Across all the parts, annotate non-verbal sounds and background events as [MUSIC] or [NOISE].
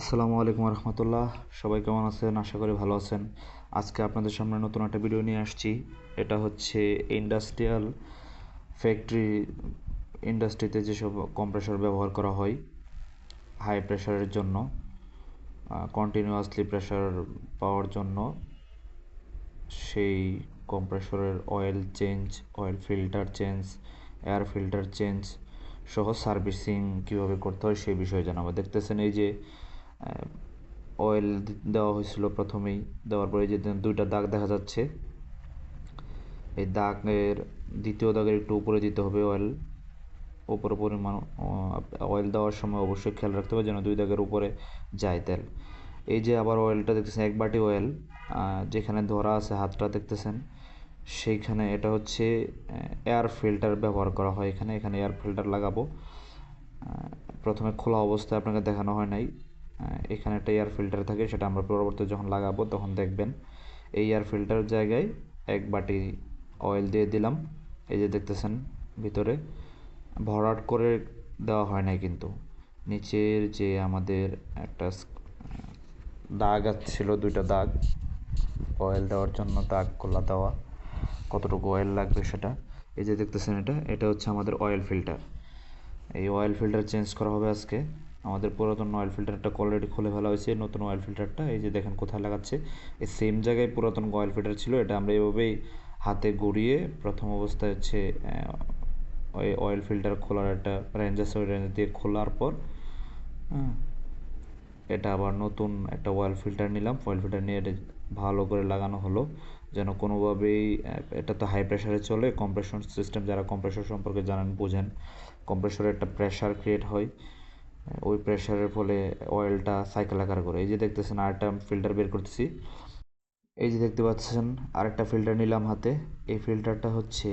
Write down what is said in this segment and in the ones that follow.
আসসালামু আলাইকুম রহমতুল্লাহ সবাই কেমন আছেন? আশা করি ভালো আছেন। আজকে আপনাদের সামনে নতুন একটা ভিডিও নিয়ে আসছি। এটা হচ্ছে ইন্ডাস্ট্রিয়াল ফ্যাক্টরি ইন্ডাস্ট্রিতে যেসব কম্প্রেসর ব্যবহার করা হয় হাই প্রেশারের জন্য কন্টিনিউয়াসলি প্রেশার পাওয়ার জন্য, সেই কম্প্রেসরের oil change oil filter change air filter change সহ সার্ভিসিং কীভাবে করতে হয় সেই বিষয়ে জানাব। দেখতেছেন এই যে অয়েল দেওয়া হয়েছিল প্রথমেই। দেওয়ার পরে যে দুইটা দাগ দেখা যাচ্ছে। এই দাগের দ্বিতীয় দাগের একটু উপরে দিতে হবে অয়েল উপরে পরিমাণ অয়েল দেওয়ার সময় অবশ্যই খেয়াল রাখতে হবে যেন দুই দাগের উপরে যায় তেল। এই যে আবার অয়েলটা দেখতেছেন, এক বাটি অয়েল যেখানে ধরা আছে হাতটা দেখতেছেন, সেইখানে এটা হচ্ছে এয়ার ফিল্টার ব্যবহার করা হয় এখানে। এখানে এয়ার ফিল্টার লাগাবো। প্রথমে খোলা অবস্থায় আপনাকে দেখানো হয় নাই। এখানে একটা এয়ার ফিল্টার থাকে, সেটা আমরা পরবর্তী যখন লাগাবো তখন দেখবেন। এই এয়ার ফিল্টার জায়গায় এক বাটি অয়েল দিয়ে দিলাম। এই যে দেখতেছেন ভিতরে, ভরাট করে দেওয়া হয় নাই কিন্তু। নিচের যে আমাদের একটা দাগ ছিল দুইটা দাগ অয়েল দেওয়ার জন্য দাগগুলো দেওয়া, কতটুকু অয়েল লাগবে সেটা। এই যে দেখতেছেন এটা এটা হচ্ছে আমাদের অয়েল ফিল্টার এই অয়েল ফিল্টার চেঞ্জ করা হবে আজকে। আমাদের পুরাতন অয়েল ফিল্টারটা অলরেডি খুলে ফেলা হয়েছে, নতুন অয়েল ফিল্টারটা এই যে দেখেন কোথায় লাগাচ্ছে। এই সেম জায়গায় পুরাতন অয়েল ফিল্টার ছিল, এটা আমরা এভাবেই হাতে গড়িয়ে প্রথম অবস্থায় হচ্ছে ওই অয়েল ফিল্টার খোলার একটা রেঞ্জ আছে, ওই রেঞ্জ দিয়ে খোলার পর এটা আবার নতুন একটা অয়েল ফিল্টার নিলাম। অয়েল ফিল্টার নিয়ে এটা ভালো করে লাগানো হলো, যেন কোনোভাবেই এটা তো হাই প্রেশারে চলে কম্প্রেশন সিস্টেম যারা কম্প্রেসর সম্পর্কে জানেন, বোঝেন। কম্প্রেসরে একটা প্রেশার ক্রিয়েট হয়। ওই প্রেশারের ফলে অয়েলটা সাইকেল আকার করে। এই যে দেখতেছেন আরেকটা ফিল্টার বের করতেছি। এই যে দেখতে পাচ্ছেন, আরেকটা ফিল্টার নিলাম হাতে। এই ফিল্টারটা হচ্ছে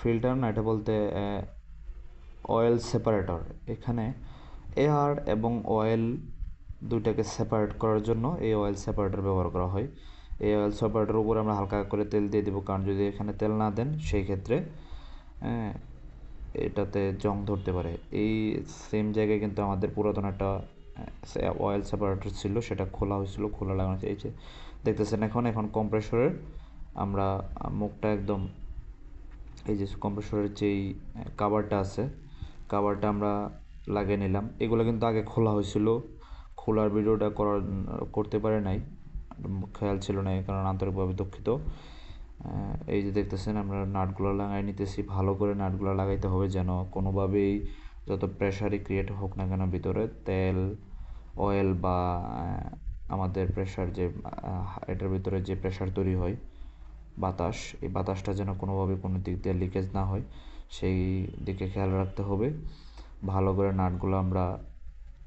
ফিল্টার না, এটা বলতে অয়েল সেপারেটর এখানে এয়ার এবং অয়েল দুইটাকে সেপারেট করার জন্য এই অয়েল সেপারেটর ব্যবহার করা হয়। এই অয়েল সেপারেটরের উপরে আমরা হালকা করে তেল দিয়ে দেবো, কারণ যদি এখানে তেল না দেন, সেই ক্ষেত্রে এটাতে জং ধরতে পারে। এই সেম জায়গায় কিন্তু আমাদের পুরাতন একটা অয়েল সেপারেটর ছিল, সেটা খোলা হয়েছিল, খোলা লাগানো যে দেখতেছেন এখন এখন কম্প্রেসরের আমরা মুখটা একদম, এই যে কম্প্রেসরের যেই কাভারটা আছে কাভারটা আমরা লাগিয়ে নিলাম। এগুলো কিন্তু আগে খোলা হয়েছিল। খোলার ভিডিওটা করার, করতে পারে নাই। খেয়াল ছিল না কারণ আন্তরিকভাবে দুঃখিত। এই যে দেখতেছেন, আমরা নাটগুলো লাগাই নিতেছি। ভালো করে নাটগুলো লাগাইতে হবে যেন কোনোভাবেই যত প্রেশারই ক্রিয়েট হোক না কেন ভিতরে, তেল অয়েল বা আমাদের প্রেশার যে এটার ভিতরে যে প্রেশার তৈরি হয়, বাতাস, এই বাতাসটা যেন কোনোভাবে কোনো দিক দিয়ে লিকেজ না হয়, সেই দিকে খেয়াল রাখতে হবে। ভালো করে নাটগুলো আমরা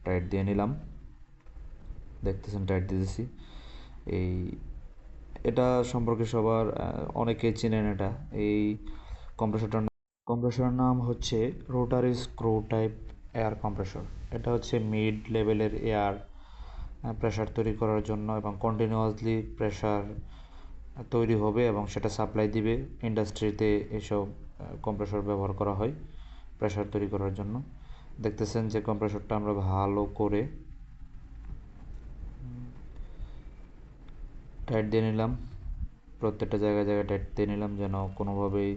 টাইট দিয়ে নিলাম। দেখতেছেন টাইট দিতেছি। এই এটা সম্পর্কে সবার অনেকে চেনেন এটা। এই কম্প্রেসরটার কম্প্রেসরের নাম হচ্ছে rotary screw type air compressor. এটা হচ্ছে মিড লেভেলের এয়ার প্রেশার তৈরি করার জন্য এবং কন্টিনিউয়াসলি প্রেশার তৈরি হবে এবং সেটা সাপ্লাই দিবে ইন্ডাস্ট্রিতে এসব কম্প্রেসর ব্যবহার করা হয় প্রেশার তৈরি করার জন্য। দেখতেছেন যে কম্প্রেসরটা আমরা ভালো করে টাইট দিয়ে নিলাম। প্রত্যেকটা জায়গায় জায়গায় টাইট দিয়ে নিলাম যেন কোনোভাবেই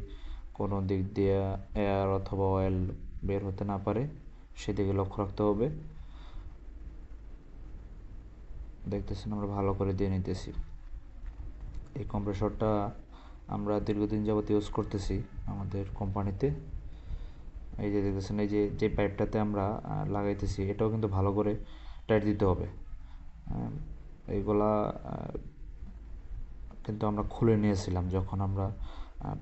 কোনো দিক দিয়ে এয়ার অথবা অয়েল বের হতে না পারে। সেদিকে লক্ষ্য রাখতে হবে। দেখতেছেন আমরা ভালো করে দিয়ে নিতেছি। এই কম্প্রেসরটা আমরা দীর্ঘদিন যাবত ইউজ করতেছি আমাদের কোম্পানিতে এই যে দেখতেছেন, এই যে যে পাইপটাতে আমরা লাগাইতেছি, এটাও কিন্তু ভালো করে টাইট দিতে হবে। এইগুলা কিন্তু আমরা খুলে নিয়েছিলাম যখন আমরা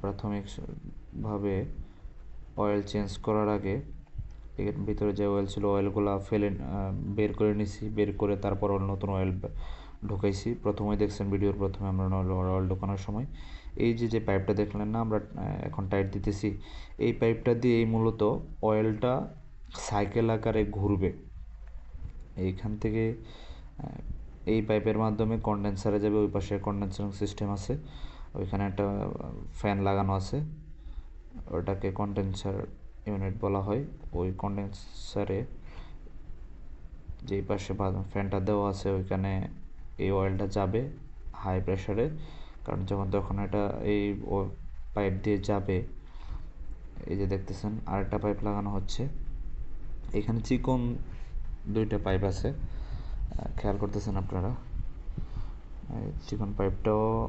প্রাথমিকভাবে অয়েল চেঞ্জ করার আগে এর ভিতরে যে অয়েল ছিল অয়েলগুলো ফেলে বের করে নিছি, বের করে তারপর নতুন অয়েল ঢুকাইছি। প্রথমেই দেখছেন ভিডিওর প্রথমে আমরা অয়েল ঢোকানোর সময়। এই যে যে পাইপটা দেখলেন না, আমরা এখন টাইট দিতেছি। এই পাইপটা দিয়ে এই মূলত অয়েলটা সাইকেল আকারে ঘুরবে। এইখান থেকে এই পাইপের মাধ্যমে কন্ডেন্সারে যাবে, ওই পাশে কন্ডেন্সারিং সিস্টেম আছে, ওইখানে একটা ফ্যান লাগানো আছে, ওটাকে কন্ডেন্সার ইউনিট বলা হয়, ওই কন্ডেন্সারে যেই পাশে ফ্যানটা দেওয়া আছে, ওইখানে এই অয়েলটা যাবে হাই প্রেশারে কারণ যখন তখন এটা এই পাইপ দিয়ে যাবে, এই যে দেখতেছেন, আরেকটা পাইপ লাগানো হচ্ছে, এখানে চিকন দুইটা পাইপ আছে খেয়াল করতেছেন আপনারা? চিকন পাইপটাও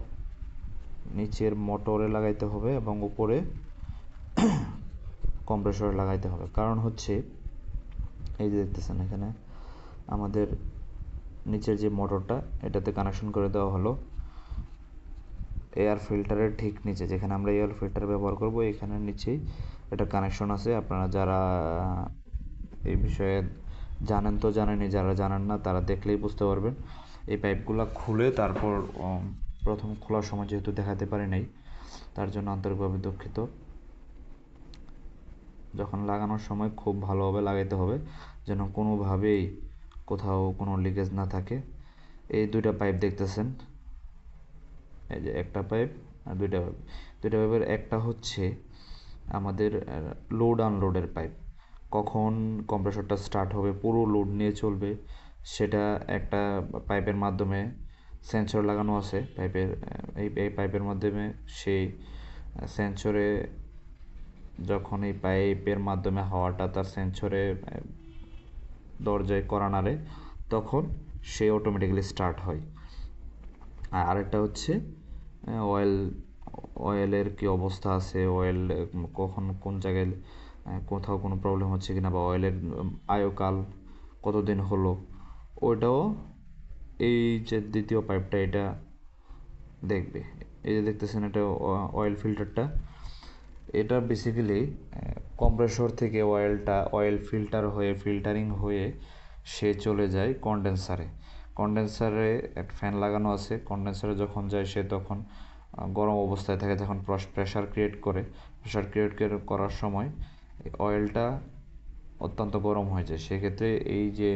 নিচের মোটরে লাগাইতে হবে এবং উপরে [COUGHS] কম্প্রেসরে লাগাইতে হবে। কারণ হচ্ছে, এই যে দেখতেছেন এখানে, আমাদের নিচের যে মোটরটা, এটাতে কানেকশন করে দেওয়া হলো এয়ার ফিল্টারের ঠিক নিচে। যেখানে আমরা এয়ার ফিল্টার ব্যবহার করব, এখানের নিচেই এটা কানেকশন আছে। আপনারা যারা এই বিষয়ে জানেন তো জানেনই, যারা জানেন না তারা দেখলেই বুঝতে পারবেন। এই পাইপগুলো খুলে তারপর প্রথম খোলার সময় যেহেতু দেখাতে পারি নাই, তার জন্য আন্তরিকভাবে দুঃখিত। যখন লাগানোর সময় খুব ভালোভাবে লাগাইতে হবে, যেন কোনোভাবেই কোথাও কোনো লিকেজ না থাকে। এই দুইটা পাইপ দেখতেছেন? এই যে একটা পাইপ আর দুইটা পাইপ। দুইটা পাইপের একটা হচ্ছে আমাদের লোড আনলোডের পাইপ। কখন কম্প্রেসরটা স্টার্ট হবে, পুরো লোড নিয়ে চলবে, সেটা একটা পাইপের মাধ্যমে সেন্সর লাগানো আছে পাইপের এই এই পাইপের মাধ্যমে সেই সেন্সরে যখন এই পাইপের মাধ্যমে হাওয়াটা তার সেন্সরে দরজায় করা নাড়ে তখন সে অটোমেটিক্যালি স্টার্ট হয়। আর আরেকটা হচ্ছে অয়েল অয়েলের কি অবস্থা আছে অয়েল কখন, কোন জায়গায় কোথাও কোনো প্রবলেম হচ্ছে কিনা বা অয়েলের আয়কাল কতদিন হলো, ওইটাও এই যে দ্বিতীয় পাইপটা এটা দেখবে। এই যে দেখতেছেন এটা অয়েল ফিল্টারটা এটা বেসিক্যালি কম্প্রেসর থেকে অয়েলটা অয়েল ফিল্টার হয়ে ফিল্টারিং হয়ে সে চলে যায় কন্ডেন্সারে কন্ডেন্সারে একটা ফ্যান লাগানো আছে। কন্ডেন্সারে যখন যায় সে তখন গরম অবস্থায় থাকে, তখন প্রেশার ক্রিয়েট করে। প্রেশার ক্রিয়েট করার সময় অয়েলটা অত্যন্ত গরম হয়ে যায়। সেক্ষেত্রে এই যে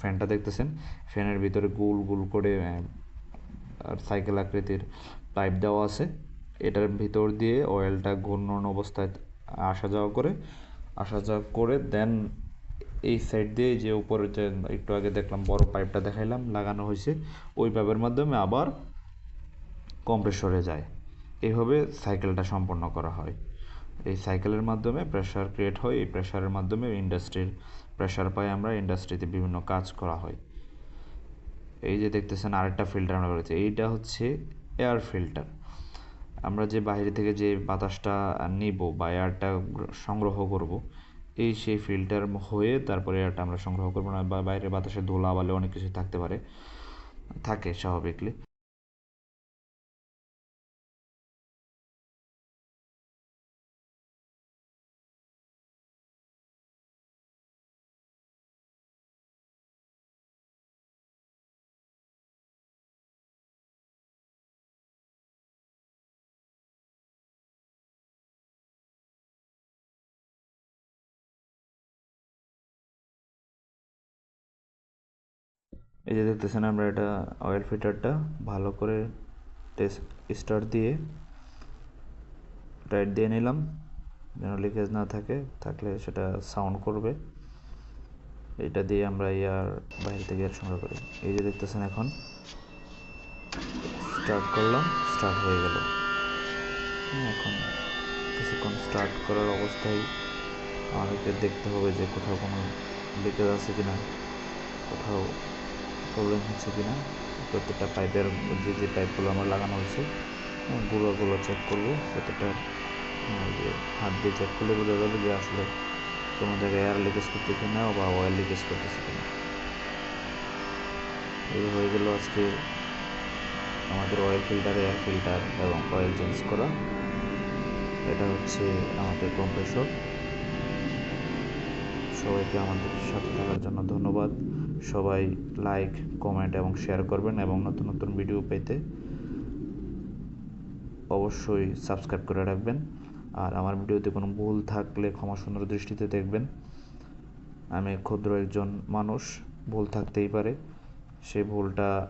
ফ্যানটা দেখতেছেন ফ্যানের ভিতরে গোল গোল করে সাইকেল আকৃতির পাইপ দেওয়া আছে। এটার ভিতর দিয়ে অয়েলটা ঘূর্ণন অবস্থায় আসা যাওয়া করে, আসা যাওয়া করে দেন এই সাইড দিয়ে যে উপরে যে, একটু আগে দেখলাম বড় পাইপটা দেখাইলাম, লাগানো হয়েছে, ওই পাইপের মাধ্যমে আবার কম্প্রেসরে যায়। এইভাবে সাইকেলটা সম্পন্ন করা হয়। এই সাইকেলের মাধ্যমে প্রেশার ক্রিয়েট হয়, এই প্রেশারের মাধ্যমে ইন্ডাস্ট্রির প্রেশার পাই আমরা ইন্ডাস্ট্রিতে বিভিন্ন কাজ করা হয়। এই যে দেখতেছেন আরেকটা ফিল্টার আমরা করেছি, এইটা হচ্ছে এয়ার ফিল্টার আমরা যে বাইরে থেকে যে বাতাসটা নিব বা এয়ারটা সংগ্রহ করব, এই সেই ফিল্টার হয়ে তারপরে এয়ারটা আমরা সংগ্রহ করব না বা বাইরে বাতাসে ধোলা, বালে অনেক কিছু থাকতে পারে, থাকে স্বাভাবিকলি। এই যে দেখতেছেন আমরা এটা অয়েল ফিল্টারটা ভালো করে টেস্ট স্টার্ট দিয়ে টাইট দিয়ে নিলাম। যেন লিকেজ না থাকে থাকলে সেটা সাউন্ড করবে। এটা দিয়ে আমরা ইয়ার বাইরে থেকে এয়ার সংগ্রহ করি। এই যে দেখতেছেন এখন স্টার্ট করলাম স্টার্ট হয়ে গেল। হ্যাঁ, এখন কিছুক্ষণ স্টার্ট করার অবস্থায় আমাদেরকে দেখতে হবে যে কোথাও কোনো লিকেজ আছে কি না কোথাও প্রবলেম হচ্ছে কি না প্রত্যেকটা পাইপের যে যে পাইপগুলো আমার লাগানো হয়েছে গুঁড়োগুলো চেক করব, প্রত্যেকটা যে হাত দিয়ে চেক করলে বোঝা যাবে যে আসলে কোনো জায়গায় এয়ার লিকেজ করতে কিনা বা অয়েল লিকেজ করতেছে কিনা। এই হয়ে গেল আজকে আমাদের অয়েল ফিল্টার এয়ার ফিল্টার এবং অয়েল চেঞ্জ করা। এটা হচ্ছে আমাদের কম্প্রেসর সবাইকে আমাদের সাথে থাকার জন্য সবাই লাইক কমেন্ট এবং শেয়ার করবেন এবং নতুন নতুন ভিডিও পেতে অবশ্যই সাবস্ক্রাইব করে রাখবেন। আর আমার ভিডিওতে কোনো ভুল থাকলে ক্ষমা সুন্দর দৃষ্টিতে দেখবেন। আমি ক্ষুদ্র একজন মানুষ, ভুল থাকতেই পারে। সেই ভুলটা